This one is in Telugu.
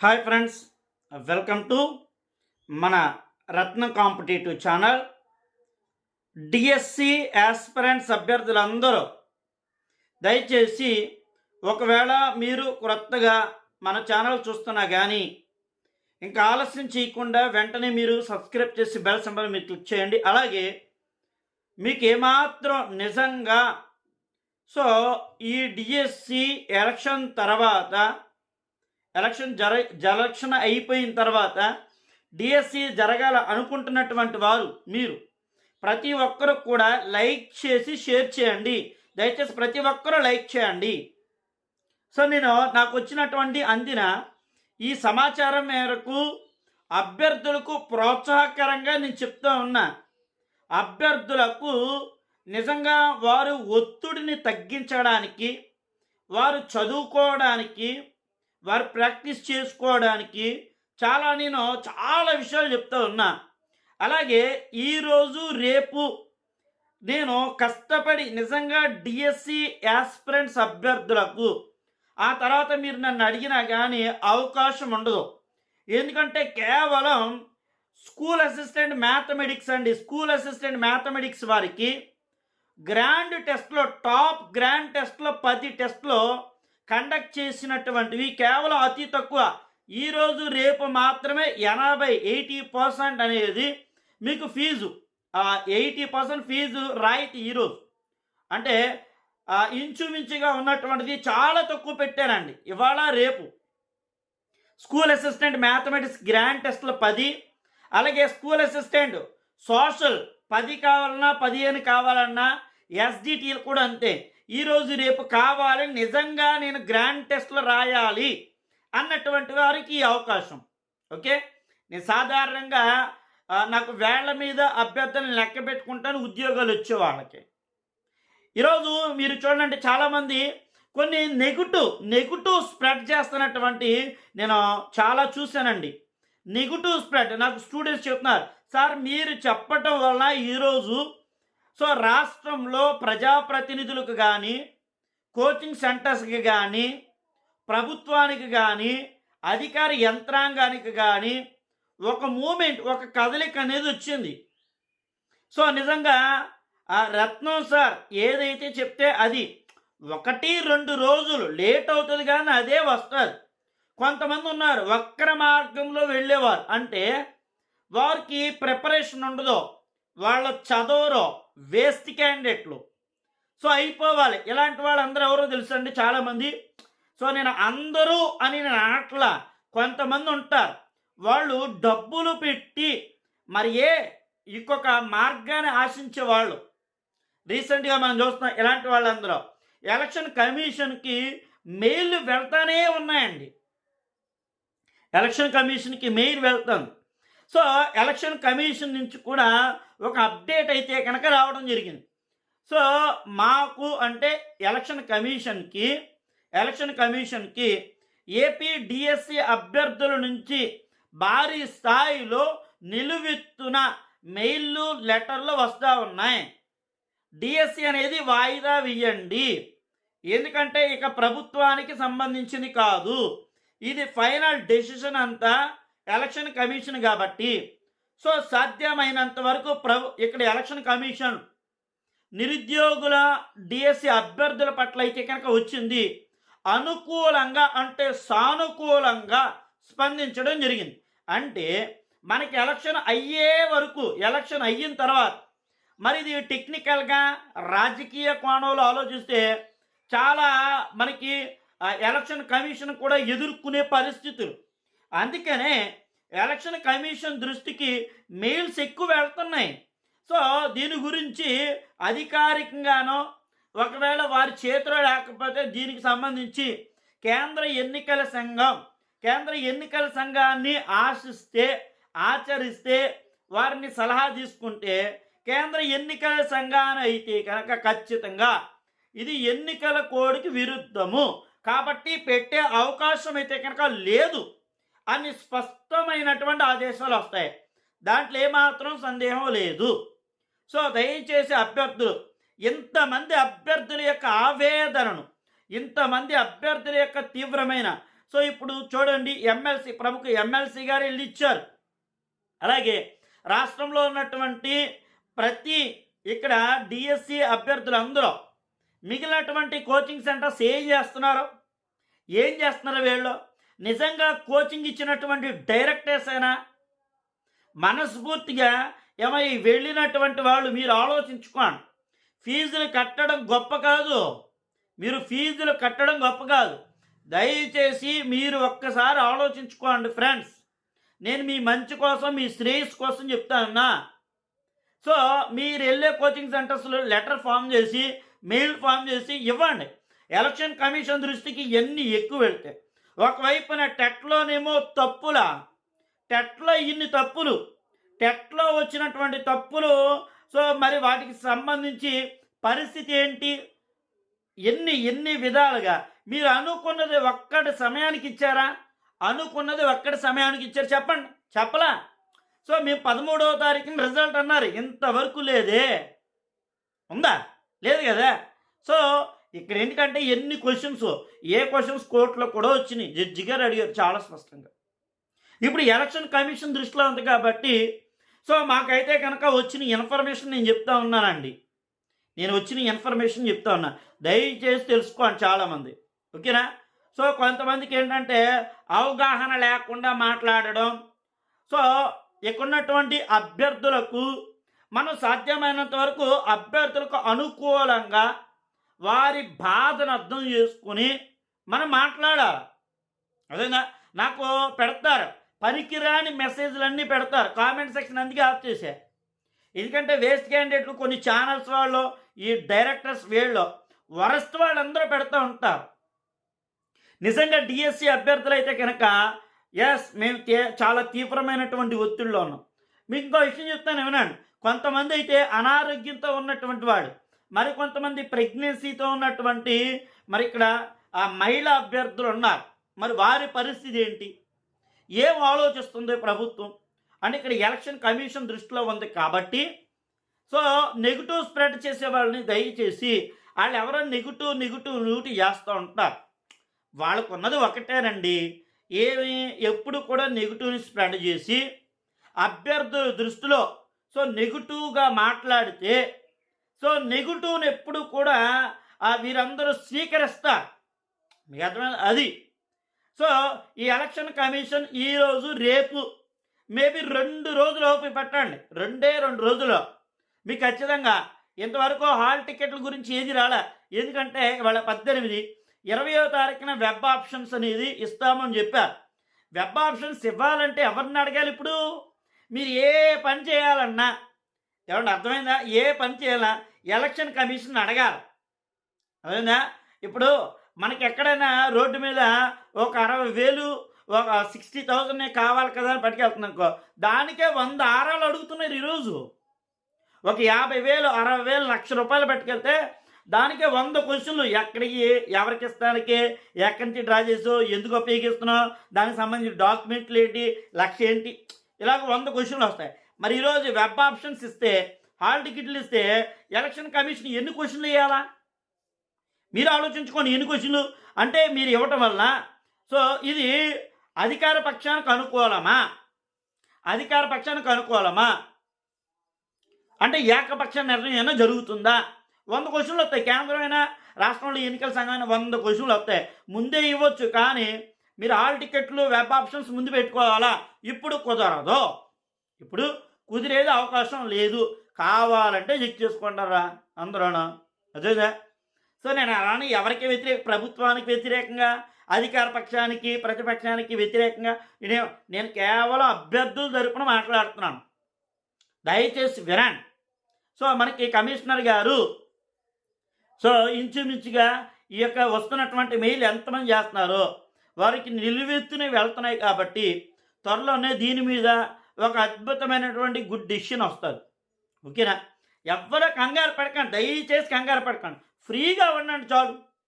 హాయ్ ఫ్రెండ్స్ వెల్కమ్ టు మన Ratna competitive channel. DSC aspirants అభ్యర్థులందరూ దయచేసి ఒకవేళ మీరు క్రొత్తగా మన ఛానల్ చూస్తున్నా కానీ ఇంకా ఆలస్యం చేయకుండా వెంటనే మీరు సబ్స్క్రైబ్ చేసి బెల్ సంబంధం మీరు క్లిక్ చేయండి. అలాగే మీకు ఏమాత్రం నిజంగా సో ఈ డిఎస్సి ఎలక్షన్ తర్వాత ఎలక్షన్ జర ఎలక్షన్ అయిపోయిన తర్వాత డిఎస్సి జరగాల అనుకుంటున్నటువంటి వారు మీరు. ప్రతి ఒక్కరు కూడా లైక్ చేసి షేర్ చేయండి. దయచేసి ప్రతి ఒక్కరూ లైక్ చేయండి. సో నేను నాకు వచ్చినటువంటి అందిన ఈ సమాచారం మేరకు అభ్యర్థులకు ప్రోత్సాహకరంగా నేను చెప్తా ఉన్నా. అభ్యర్థులకు నిజంగా వారు ఒత్తిడిని తగ్గించడానికి వారు చదువుకోవడానికి వారు ప్రాక్టీస్ చేసుకోవడానికి చాలా నేను చాలా విషయాలు చెప్తా ఉన్నా. అలాగే ఈరోజు రేపు నేను కష్టపడి నిజంగా డిఎస్సి యాస్పిరెంట్స్ అభ్యర్థులకు ఆ తర్వాత మీరు నన్ను అడిగినా కానీ అవకాశం ఉండదు. ఎందుకంటే కేవలం స్కూల్ అసిస్టెంట్ మ్యాథమెటిక్స్ అండి. స్కూల్ అసిస్టెంట్ మ్యాథమెటిక్స్ వారికి గ్రాండ్ టెస్ట్లో టాప్ గ్రాండ్ టెస్ట్లో పది టెస్ట్లో కండక్ట్ చేసినటువంటివి కేవలం అతి తక్కువ. ఈరోజు రేపు మాత్రమే ఎనభై ఎయిటీ పర్సెంట్ అనేది మీకు ఫీజు. ఎయిటీ పర్సెంట్ ఫీజు రాయితీ ఈరోజు అంటే ఇంచుమించుగా ఉన్నటువంటిది చాలా తక్కువ పెట్టానండి. ఇవాళ రేపు. స్కూల్ అసిస్టెంట్ మ్యాథమెటిక్స్ గ్రాండ్ టెస్ట్లు పది. అలాగే స్కూల్ అసిస్టెంట్ సోషల్ పది కావాలన్నా పదిహేను కావాలన్నా ఎస్డిటీలు కూడా అంతే. ఈరోజు రేపు కావాలి నిజంగా నేను గ్రాండ్ టెస్ట్లో రాయాలి అన్నటువంటి వారికి ఈ అవకాశం. ఓకే? నేను సాధారణంగా నాకు వేళ్ళ మీద అభ్యర్థులను లెక్క పెట్టుకుంటాను ఉద్యోగాలు వచ్చే వాళ్ళకి. ఈరోజు మీరు చూడండి చాలామంది కొన్ని నెగిటివ్ నెగిటివ్ స్ప్రెడ్ చేస్తున్నటువంటి నేను చాలా చూశానండి. నెగిటివ్ స్ప్రెడ్ నాకు స్టూడెంట్స్ చెప్తున్నారు సార్ మీరు చెప్పటం వలన ఈరోజు సో రాష్ట్రంలో ప్రజాప్రతినిధులకు కానీ కోచింగ్ సెంటర్స్కి కానీ ప్రభుత్వానికి కానీ అధికార యంత్రాంగానికి కానీ ఒక మూమెంట్ ఒక కదలిక అనేది వచ్చింది. సో నిజంగా ఆ రత్నం సార్ ఏదైతే చెప్తే అది ఒకటి రెండు రోజులు లేట్ అవుతుంది కానీ అదే వస్తుంది. కొంతమంది ఉన్నారు వక్ర మార్గంలో వెళ్ళేవారు. అంటే వారికి ప్రిపరేషన్ ఉండదు. వాళ్ళ చదవరో వేస్ట్ క్యాండిడేట్లు. సో అయిపోవాలి. ఇలాంటి వాళ్ళందరూ ఎవరో తెలుసండి చాలామంది. సో నేను అందరూ అని నేను ఆటల కొంతమంది ఉంటారు. వాళ్ళు డబ్బులు పెట్టి మరి ఏ ఇంకొక మార్గాన్ని ఆశించే వాళ్ళు. రీసెంట్గా మనం చూస్తున్నాం ఇలాంటి వాళ్ళందరూ. ఎలక్షన్ కమిషన్కి మెయిల్ వెళ్తానే ఉన్నాయండి. ఎలక్షన్ కమిషన్కి మెయిల్ వెళ్తాం సో ఎలక్షన్ కమిషన్ నుంచి కూడా ఒక అప్డేట్ అయితే కనుక రావడం జరిగింది. సో మాకు అంటే ఎలక్షన్ కమిషన్కి ఎలక్షన్ కమిషన్కి ఏపీ డిఎస్సి అభ్యర్థుల నుంచి భారీ స్థాయిలో నిలువెత్తున మెయిల్లు లెటర్లు వస్తూ ఉన్నాయి. డిఎస్సి అనేది వాయిదా వేయండి. ఎందుకంటే ఇక ప్రభుత్వానికి సంబంధించింది కాదు. ఇది ఫైనల్ డెసిషన్ అంతా ఎలక్షన్ కమిషన్ కాబట్టి. సో సాధ్యమైనంత వరకు ప్రభు ఇక్కడ ఎలక్షన్ కమిషన్ నిరుద్యోగుల డిఎస్సి అభ్యర్థుల పట్ల అయితే కనుక వచ్చింది. అనుకూలంగా అంటే సానుకూలంగా స్పందించడం జరిగింది. అంటే మనకి ఎలక్షన్ అయ్యే వరకు ఎలక్షన్ అయిన తర్వాత మరి ఇది టెక్నికల్గా రాజకీయ కోణంలో ఆలోచిస్తే చాలా మనకి ఎలక్షన్ కమిషన్ కూడా ఎదుర్కొనే పరిస్థితులు. అందుకనే ఎలక్షన్ కమిషన్ దృష్టికి మెయిల్స్ ఎక్కువ వెళ్తున్నాయి. సో దీని గురించి అధికారికంగానో ఒకవేళ వారి చేతిలో లేకపోతే దీనికి సంబంధించి కేంద్ర ఎన్నికల సంఘం కేంద్ర ఎన్నికల సంఘాన్ని ఆశిస్తే ఆచరిస్తే వారిని సలహా తీసుకుంటే కేంద్ర ఎన్నికల సంఘాన్ని అయితే కనుక ఖచ్చితంగా ఇది ఎన్నికల కోడికి విరుద్ధము. కాబట్టి పెట్టే అవకాశం అయితే కనుక లేదు. అని స్పష్టమైనటువంటి ఆదేశాలు వస్తాయి. దాంట్లో ఏమాత్రం సందేహం లేదు. సో దయచేసి అభ్యర్థులు ఇంతమంది అభ్యర్థుల యొక్క ఆవేదనను ఇంతమంది అభ్యర్థుల యొక్క తీవ్రమైన సో ఇప్పుడు చూడండి ఎమ్మెల్సీ ప్రముఖ ఎమ్మెల్సీ గారు వెళ్ళి ఇచ్చారు. అలాగే రాష్ట్రంలో ఉన్నటువంటి ప్రతి ఇక్కడ డిఎస్సి అభ్యర్థులు అందరూ మిగిలినటువంటి కోచింగ్ సెంటర్స్ ఏం చేస్తున్నారు? ఏం చేస్తున్నారు వీళ్ళు? నిజంగా కోచింగ్ ఇచ్చినటువంటి డైరెక్టర్స్ అయినా మనస్ఫూర్తిగా ఏమై వెళ్ళినటువంటి వాళ్ళు మీరు ఆలోచించుకోండి. ఫీజులు కట్టడం గొప్ప కాదు. మీరు ఫీజులు కట్టడం గొప్ప కాదు. దయచేసి మీరు ఒక్కసారి ఆలోచించుకోండి ఫ్రెండ్స్ నేను మీ మంచి కోసం మీ శ్రేయస్ కోసం చెప్తానన్నా సో మీరు వెళ్ళే కోచింగ్ సెంటర్స్లో లెటర్ ఫామ్ చేసి మెయిల్ ఫామ్ చేసి ఇవ్వండి. ఎలక్షన్ కమిషన్ దృష్టికి ఎన్ని ఎక్కువ వెళ్తాయి? ఒకవైపున టెట్లోనేమో తప్పులా టెట్లో ఇన్ని తప్పులు టెట్లో వచ్చినటువంటి తప్పులు సో మరి వాటికి సంబంధించి పరిస్థితి ఏంటి? ఎన్ని ఎన్ని విధాలుగా? మీరు అనుకున్నది ఒక్కటి సమయానికి ఇచ్చారా? అనుకున్నది ఒక్కటి సమయానికి ఇచ్చారు. చెప్పండి చెప్పలా? సో మేము పదమూడవ తారీఖున రిజల్ట్ అన్నారు. ఇంతవరకు లేదే. ఉందా? లేదు కదా? సో ఇక్కడ ఏంటంటే ఎన్ని క్వశ్చన్స్ ఏ క్వశ్చన్స్ కోర్టులో కూడా వచ్చినాయి. జడ్జి గారు అడిగారు చాలా స్పష్టంగా. ఇప్పుడు ఎలక్షన్ కమిషన్ దృష్టిలో ఉంది కాబట్టి సో మాకైతే కనుక వచ్చిన ఇన్ఫర్మేషన్ నేను చెప్తా ఉన్నానండి. నేను వచ్చిన ఇన్ఫర్మేషన్ చెప్తా ఉన్నా. దయచేసి తెలుసుకోండి చాలామంది. ఓకేనా? సో కొంతమందికి ఏంటంటే అవగాహన లేకుండా మాట్లాడడం. సో ఇక్కడున్నటువంటి అభ్యర్థులకు మనం సాధ్యమైనంత వరకు అభ్యర్థులకు అనుకూలంగా వారి బాధను అర్థం చేసుకుని మనం మాట్లాడాలి. అదేనా? నాకు పెడతారు. పనికిరాని మెసేజ్లన్నీ పెడతారు. కామెంట్ సెక్షన్ అందుకే ఆఫ్ చేసే ఎందుకంటే వేస్ట్ క్యాండిడేట్లు కొన్ని ఛానల్స్ వాళ్ళు ఈ డైరెక్టర్స్ వీళ్ళు వరస్ట్ వాళ్ళందరూ పెడతా ఉంటారు. నిజంగా డిఎస్సి అభ్యర్థులు అయితే కనుక ఎస్ మేము చాలా తీవ్రమైనటువంటి ఒత్తిడిలో ఉన్నాం. మీకు ఇంకో విషయం చెప్తాను వినండి. కొంతమంది అయితే అనారోగ్యంతో ఉన్నటువంటి వాడు మరి కొంతమంది ప్రెగ్నెన్సీతో ఉన్నటువంటి మరి ఇక్కడ ఆ మహిళా అభ్యర్థులు ఉన్నారు. మరి వారి పరిస్థితి ఏంటి? ఏం ఆలోచిస్తుంది ప్రభుత్వం? అంటే ఇక్కడ ఎలక్షన్ కమిషన్ దృష్టిలో ఉంది కాబట్టి సో నెగిటివ్ స్ప్రెడ్ చేసే వాళ్ళని దయచేసి వాళ్ళు ఎవరైనా నెగిటివ్ నెగిటివ్ నూటి చేస్తూ ఉంటారు. వాళ్ళకు ఉన్నది ఒకటేనండి ఏమి ఎప్పుడు కూడా నెగిటివ్ని స్ప్రెడ్ చేసి అభ్యర్థుల దృష్టిలో సో నెగిటివ్గా మాట్లాడితే సో నెగిటివ్ని ఎప్పుడు కూడా ఆ వీరందరూ స్వీకరిస్తారు. మీకు అర్థమైంది? అది. సో ఈ ఎలక్షన్ కమిషన్ ఈరోజు రేపు మేబీ రెండు రోజులు ఓపి పెట్టండి. రెండే రెండు రోజులు. మీకు ఖచ్చితంగా ఇంతవరకు హాల్ టికెట్ల గురించి ఏది రాలే. ఎందుకంటే వాళ్ళ పద్దెనిమిది ఇరవయో తారీఖున వెబ్ ఆప్షన్స్ అనేది ఇస్తామని చెప్పారు. వెబ్ ఆప్షన్స్ ఇవ్వాలంటే ఎవరిని అడగాలి ఇప్పుడు? మీరు ఏ పని చేయాలన్నా ఏమన్నా అర్థమైందా? ఏ పని చేయాలా ఎలక్షన్ కమిషన్ అడగాలి. అదేనా ఇప్పుడు మనకి ఎక్కడైనా రోడ్డు మీద ఒక అరవై వేలు ఒక సిక్స్టీ థౌజండ్ కావాలి కదా అని పట్టుకెళ్తున్నానుకో దానికే వంద ఆరాలు అడుగుతున్నారు ఈరోజు. ఒక యాభై వేలు అరవై వేలు లక్ష రూపాయలు పట్టుకెళ్తే దానికే వంద క్వశ్చన్లు. ఎక్కడికి ఎవరికి ఇస్తానికి ఎక్కడి నుంచి డ్రా చేసావు ఎందుకు ఉపయోగిస్తున్నావు దానికి సంబంధించిన డాక్యుమెంట్లు ఏంటి లక్ష ఏంటి ఇలాగ వంద క్వశ్చన్లు వస్తాయి. మరి ఈరోజు వెబ్ ఆప్షన్స్ ఇస్తే హాల్ టికెట్లు ఇస్తే ఎలక్షన్ కమిషన్ ఎన్ని క్వశ్చన్లు వేయాలా? మీరు ఆలోచించుకోండి ఎన్ని క్వశ్చన్లు అంటే మీరు ఇవ్వటం వలన సో ఇది అధికార పక్షానికి అనుకూలమా? అధికార పక్షానికి అనుకూలమా? అంటే ఏకపక్ష నిర్ణయం అయినా జరుగుతుందా? వంద క్వశ్చన్లు వస్తాయి. కేంద్రమైన రాష్ట్రంలో ఎన్నికల సంఘమైన వంద క్వశ్చన్లు వస్తాయి. ముందే ఇవ్వచ్చు కానీ మీరు ఆల్ టికెట్లు వెబ్ ఆప్షన్స్ ముందు పెట్టుకోవాలా? ఇప్పుడు కుదరదు. ఇప్పుడు కుదిరేది అవకాశం లేదు. కావాలంటే చెక్ చేసుకుంటారా అందరూనా. అదేదా సో నేను అలానే ఎవరికి వ్యతిరేక ప్రభుత్వానికి వ్యతిరేకంగా అధికార పక్షానికి ప్రతిపక్షానికి వ్యతిరేకంగా నేను నేను కేవలం అభ్యర్థుల తరపున మాట్లాడుతున్నాను. దయచేసి వినండి. సో మనకి కమిషనర్ గారు సో ఇంచుమించుగా ఈ యొక్క వస్తున్నటువంటి మెయిల్ ఎంతమంది చేస్తున్నారో వారికి నిలువెత్తునే వెళ్తున్నాయి కాబట్టి త్వరలోనే దీని మీద ఒక అద్భుతమైనటువంటి గుడ్ డిసిషన్ వస్తుంది. ఓకేనా? ఎవ్వరూ కంగారు పడకండి దయచేసి కంగారు పడకండి. ఫ్రీగా ఉండండి చాలు.